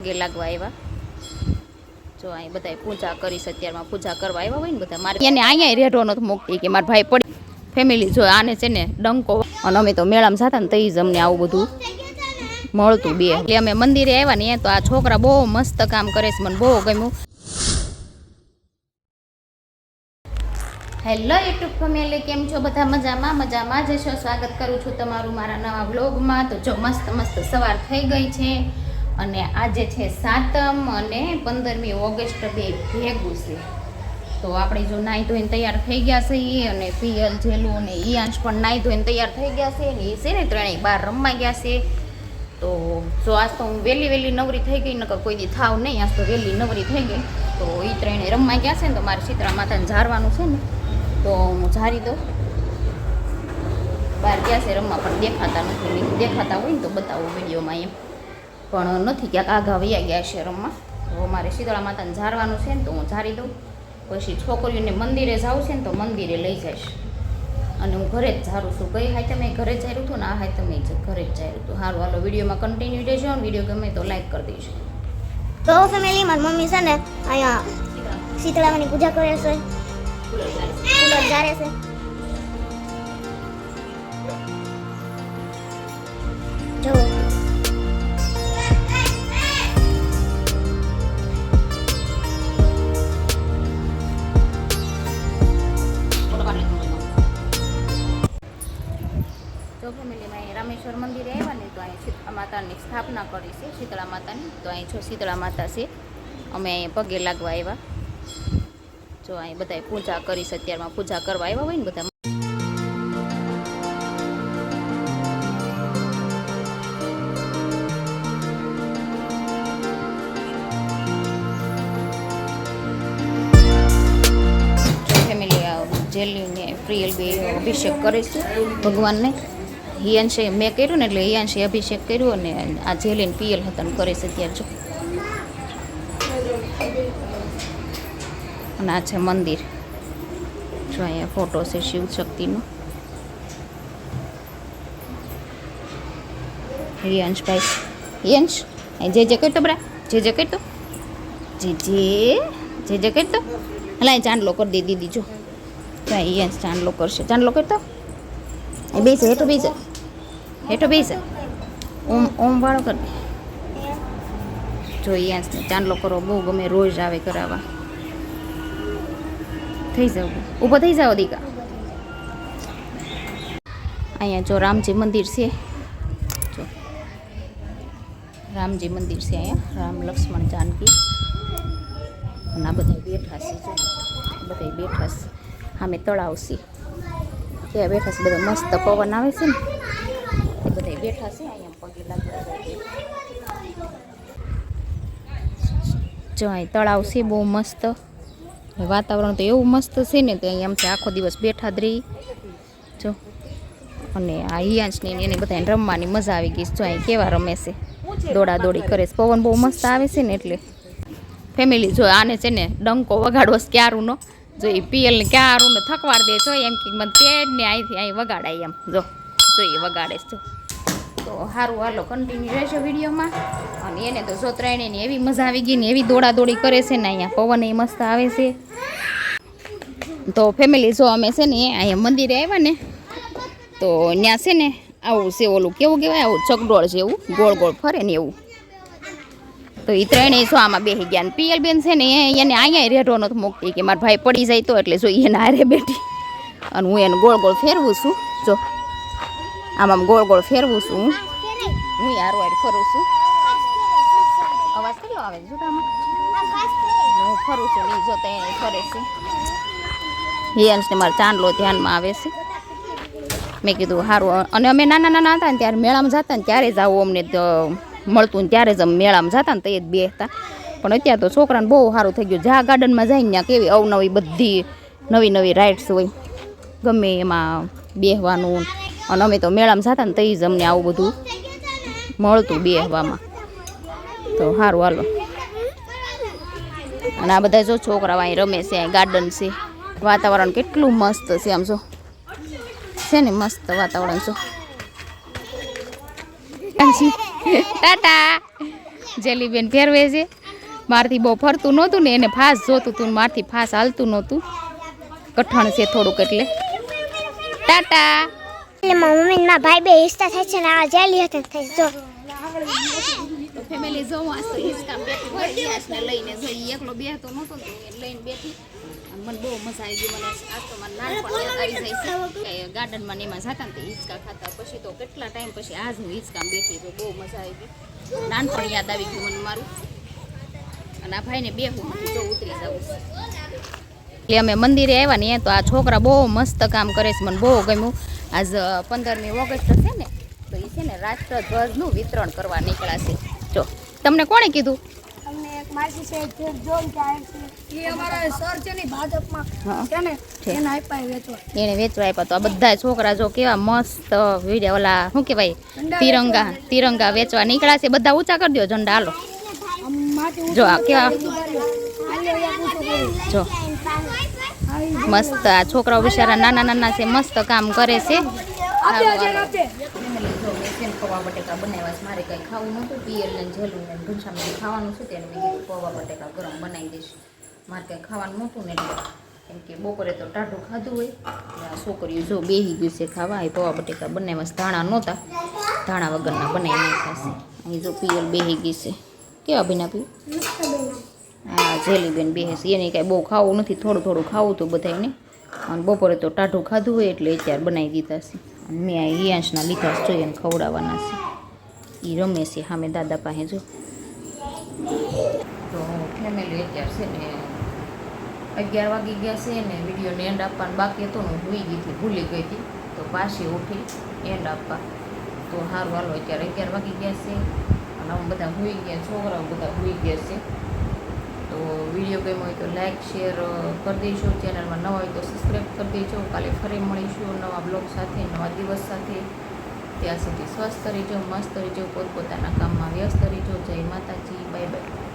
પગે લાગવા આવ્યા જો અહીં બધા પૂજા કરીશ અત્યારમાં, પૂજા કરવા આવ્યા હોય ને બધા. મારે એને અહીંયા રેઢો નથી મૂકતી કે મારા ભાઈ પડી. ફેમિલી જો આને છે ને ડંકો અને અમે તો મેળામાં જતા ને તઈ જ અમને આવું બધું મળતું બે. એટલે અમે મંદિરે આવ્યા ને તો આ છોકરા બહુ મસ્ત કામ કરે છે, મને બહુ ગમ્યું. હેલો યુટ્યુબ ફેમિલી કેમ છો બધા? મજામાં મજામાં જ છો? સ્વાગત કરું છું તમારું મારા નવા વ્લોગમાં તો જો મસ્ત મસ્ત સવાર થઈ ગઈ છે. અને આજે છે સાતમ અને પંદરમી ઓગસ્ટ બે ભેગું છે. તો આપણે જો નાહી ધોઈને તૈયાર થઈ ગયા છે એ અને પિયલ, જેલું અને ઈયાંશ પણ નાહી ધોઈને તૈયાર થઈ ગયા છે ને એ છે ને ત્રણેય બહાર રમવા ગયા છે. તો જો આજ તો હું વહેલી વહેલી નવરી થઈ ગઈ, નકર કોઈ દી થાવ નહીં, આજ તો વહેલી નવરી થઈ ગઈ. તો એ ત્રણે રમવા ગયા છે ને તો મારે ચિત્રા માતાને ઝારવાનું છે ને, તો હું ઝારી દઉં. બહાર ગયા છે રમવા પણ દેખાતા નથી, દેખાતા હોય ને તો બતાવું વિડીયોમાં એમ. પણ નથી ક્યાંક આઘા વૈયા ગયા છે રમવા તો મારે શીતળા માતાને ઝારવાનું છે ને તો હું ઝારી દઉં. પછી છોકરીઓને મંદિરે જાઉં છે ને તો મંદિરે લઈ જઈશ. અને હું ઘરે જ ઝારું છું. ગઈ હાઈ તમે ઘરે જ ઝાર્યું હતું ને આ હાય તમે ઘરે જ ઝાર્યું હતું. સારું હાલો વિડીયોમાં કન્ટિન્યુ રહેજો અને વીડિયો ગમે તો લાઈક કરી દઈશું તો ફેમિલી મારી મમ્મી છે ને અહીંયા શીતળામાની પૂજા કરે છે. કુલર જારે છે. રામેશ્વર મંદિરે આવ્યા ને તો અહીં શીતળા માતાની સ્થાપના કરી છે. શીતળા માતાની તો અહીં જો શીતળા માતા છે. અમે અહીં પગે લાગવા આવ્યા જો અહીં બધા પૂજા કરીશ અત્યારમાં પૂજા કરવા આવ્યા હોય ને બધા. જેલીને પ્રિયલ બે અભિષેક કરે છે, ભગવાનને. હિયાંશે મેં કર્યું ને એટલે હિયાંશે અભિષેક કર્યો અને આ જેલીન પીએલ હતા કરે છે ત્યાં જો. અને આ છે મંદિર. જો અહીંયા ફોટો છે શિવ શક્તિનો. હિયાંશભાઈ હિયાંશ જે જે કરતો બરા, જે જે કરતો જે જે જે જે કરતો એટલે અહીં ચાંદલો કરી દીધી જો. હિયાંશ અહીંયા ચાંદલો કરશે. ચાંદલો કરતો બેસે, હેઠો બેસે. હેઠો બેસે. ઓમ ઓમ વાળો કર. જો અહીંયા ચાંદલો કરો, બહુ ગમે રોજ આવે કરાવવા. થઈ જાવ ઊભો થઈ જાઓ દીકા. અહીંયા જો રામજી મંદિર છે. જો. રામજી મંદિર છે અહીંયા. રામ લક્ષ્મણ જાનકી. અને આ બધા બેઠા છે, જો. બધા બેઠા છે. સામે તળાવ છે. ત્યાં બેઠા છે, બધા મસ્ત પવન આવે છે ને. બેઠા છે. જો અહીં તળાવ છે, બહુ મસ્ત. વાતાવરણ તો એવું મસ્ત છે ને કે એમ છે આખો દિવસ બેઠા જ જો. અને આ હિયાંશની ને એને બધાને રમવાની મજા આવી ગઈ. જો અહીં કેવા રમે છે. દોડા દોડી કરે છે. પવન બહુ મસ્ત આવે છે ને એટલે. ફેમિલી જો આને છે ને ડંકો વગાડવો ક્યારુંનો જો એ પિયલને ક્યારુંને થકવાર દે છો. એમ કે મને તેડ ને અહીંથી અહીં વગાડાય એમ. જો. જો એ વગાડે છે. જો. તો સારું હાલો કન્ટિન્યુ રહેશો વિડીયોમાં. અને એને તો જો ત્રણેયની એવી મજા આવી ગઈ ને એવી દોડા દોડી કરે છે ને અહીંયા પવન એ મસ્ત આવે છે. તો ફેમિલી જો અમે છે ને અહીંયા મંદિરે આવ્યા ને, તો ત્યાં છે ને આવું છે ઓલું, કેવું કહેવાય? આવું ચકડોળ જેવું, ગોળ ગોળ ફરે ને એવું. તો એ ત્રણેય જો આમાં બેસી ગયા ને પિયલ બેન છે ને એને અહીંયા રેઢો નથી મૂકતી કે મારા ભાઈ પડી જાય તો એટલે જો એને હારે બેઠી. અને હું એને ગોળ ગોળ ફેરવું છું. જો આમ આમ ગોળ ગોળ ફેરવું છું. હું હું યાર વાર ફરું છું. અવાજ કયો આવે જો હું ફરું છું ઈ જો તે ફરે છે. હિયાંશને મારા ચાંદલો ધ્યાનમાં આવે છે. મેં કીધું સારું અને અમે નાના નાના હતા ને ત્યારે મેળામાં જતા ને ત્યારે જ આવું અમને તો મળતું ને ત્યારે જ અમે મેળામાં જતા ને તો એ જ બેસતા પણ અત્યારે તો છોકરાને બહુ સારું થઈ ગયું. જ્યાં ગાર્ડનમાં જાય ને ત્યાં કેવી અવનવી બધી નવી નવી રાઇડ્સ હોય. ગમે એમાં બેસવાનું અને અમે તો મેળામાં જતા ને તઈ જ અમને આવું બધું મળતું બેસવામાં તો સારું હાલો. અને આ બધા જો છોકરાઓ અહીં રમે છે, અહીં ગાર્ડન છે. વાતાવરણ કેટલું મસ્ત છે આમ જો. છે ને મસ્ત વાતાવરણ જો. ટાટા. જેલીબેન ફેરવે છે. મારથી બહુ ફરતું નહોતું ને એને ફાસ જોતું હતું મારથી ફાસ હાલતું નહોતું. કઠણ છે થોડુંક એટલે. ટાટા. એટલે મમ્મી ને ભાઈ બે હિસ્સા થાય છે ને આ જેલી હતી થાય જો. ફેમિલી જોવા આ હિંચકા બેઠી હોય ને લઈને જઈ એકલો બેહતો તો એને લઈને બેઠી. મને બહુ મજા આવી ગઈ, મને નાનપણ ગાર્ડનમાં એમાં જતા ને હિંચકા ખાતા, પછી તો કેટલા ટાઈમ પછી આજ હું હિંચકામાં બેઠી તો બહુ મજા આવી ગઈ. નાનપણ યાદ આવી ગયું મને મારું. અને આ ભાઈને બે હું તો ઉતરી જાઉં એટલે અમે મંદિરે આવ્યા ને, તો આ છોકરા બહુ મસ્ત કામ કરે છે, મને બહુ ગમ્યું. આજ પંદરમી ઓગસ્ટ છે ને તો એ છે ને રાષ્ટ્રધ્વજનું વિતરણ કરવા નીકળ્યા છે જો તમને કોણે કીધું? અમને એક માસી છે જે જોન છે એ અમારા સર છે ને ભાજપમાં છે ને એને આપ્યા વેચવા. એને વેચવા આપ્યા તો આ બધા છોકરા જો કેવા મસ્ત વીડિયો ઓલા શું કહેવાય તિરંગા તિરંગા વેચવા નીકળ્યા છે બધા ઊંચા કરી દો ઝંડા હાલો. આ કેવા જો. મસ્ત આ છોકરાઓ બિચારા નાના નાના છે મસ્ત કામ કરે છે. પૌવા બટેકા બનાવ્યા છે મારે કંઈ ખાવું નહોતું પિયર ને જેલું ને ઢુંસામાં ખાવાનું છે. મેં કીધું પૌવા બટેકા ગરમ બનાવી દઈશ મારે કંઈ ખાવાનું નહોતું ને એટલે કેમ કે બપોરે તો ટાઢું ખાધું હોય આ છોકરીઓ જો બેહી ગયું છે ખાવા એ પૌવા બટેકા બનાવ્યા છે ધાણા નહોતા ધાણા વગરના બનાવી નાખ્યા છે અહીં જો પિયર? બેહી ગઈ છે કેવા બિના પી હા, જેલીબેન છે એને કાંઈ બહુ ખાવું નથી, થોડું થોડું ખાવું તો બધાને અને બપોરે તો ટાઢું ખાધું હોય એટલે અત્યારે બનાવી દીધા છે. અને મેં આ હિયાંશના લીધા જોઈએ ને ખવડાવવાના છે. એ રમે છે સામે દાદા પાસે, જો. તો ફેમિલી અત્યારે છે ને અગિયાર વાગી ગયા છે ને વિડીયોને એન્ડ આપવાનું બાકી હતો ને હું ભૂલી ગઈ હતી, ભૂલી ગઈ હતી. તો પાછી ઉઠી એન્ડ આપવા. તો સારું હાલો, અત્યારે અગિયાર વાગી ગયા છે. અને હું બધા ભૂઈ ગયા, છોકરાઓ બધા ભૂઈ ગયા છે. વીડિયો ગમ્યો હોય તો લાઈક, શેર કરી દેજો. ચેનલમાં નવા હોય તો સબસ્ક્રાઈબ કરી દેજો. કાલે ફરી મળીશું નવા બ્લોગ સાથે, નવા દિવસ સાથે. ત્યાં સુધી સ્વસ્થ રહેજો, મસ્ત રહેજો, પોતપોતાના કામમાં વ્યસ્ત રહેજો. જય માતાજી